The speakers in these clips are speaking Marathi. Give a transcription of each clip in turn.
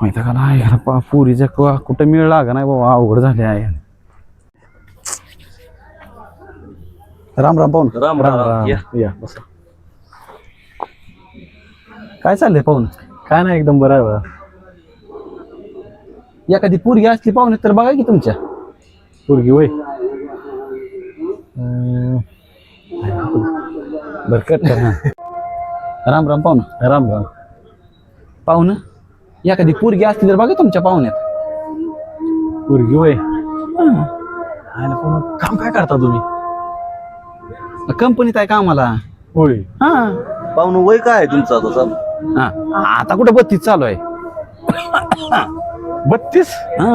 माहिती का नाही? पा पुरीच्या कुवा कुठं मिळ लागा नाही बाबा अवघड झाले आहे. राम राम पाहून. राम राम. या. या बसा. काय चाललंय पाहून? काय नाही एकदम बरं आहे बघा. एखादी पोरगी असली पाहुणे तर बघा की तुमच्या. पोरगी वय बरं कर. राम राम पाहुणं राम राम. पाहुणं एखादी पोरगी असली तर बघा तुमच्या पाहुण्यात. पोरगी वय आयला पण मग काम काय करता तुम्ही? कंपनीत आहे कामाला. होय. हा. पाहुणं वय काय आहे तुमचं आता चालू हा. आता कुठं बत्तीस चालू आहे. बत्तीस? हा.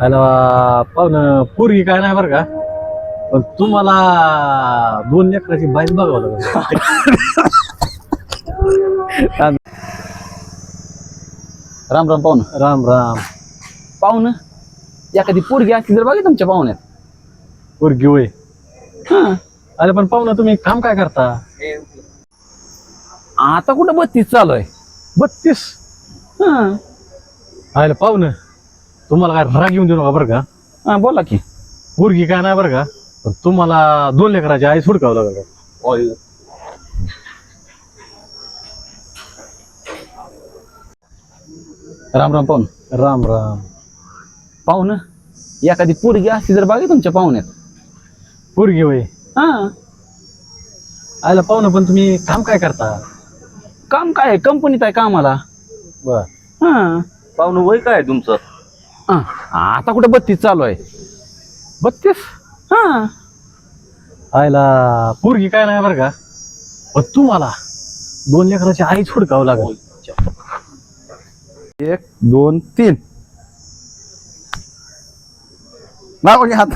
आयला पाहुणं पोरगी काय नाही बरं का? पण तुम्हाला दोन लेकराची बाईच बघावं लागेल. राम राम पाहुणं. राम राम. पाहुणं? एखादी पोरगी असली तर बघा तुमच्या पाहुण्यात. पोरगी वय हा. अरे पण पाहुणं तुम्ही काम काय करता? आता कुठं बत्तीस चालू आहे? बत्तीस? हा. आयला पाहुणं तुम्हाला काय राग येऊन देऊ नका बरं का? हा बोला की. पोरगी काय नाही बरं का? पण तुम्हाला दोन लेकराची आई सुडकावं लागेल. राम राम पाहुणं राम राम. पाहुणं एखादी पोरगी असली तर बघा तुमच्या पाहुण्यात. पोरगी वय हा. आयला पाहुणं पण तुम्ही काम काय करता? काम काय आहे? कंपनीत आहे कामाला. बर. हा. पाहुणं वय काय आहे तुमचं? हा. आता कुठं बत्तीस चालू आहे. बत्तीस? हा. आयला पोरगी काय नाही बरं का? पण तुम्हाला दोन लेकराची आई हुडकावं लागेल. एक दोन तीन. लावा की हात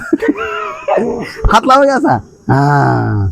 हात लावा असा. हा.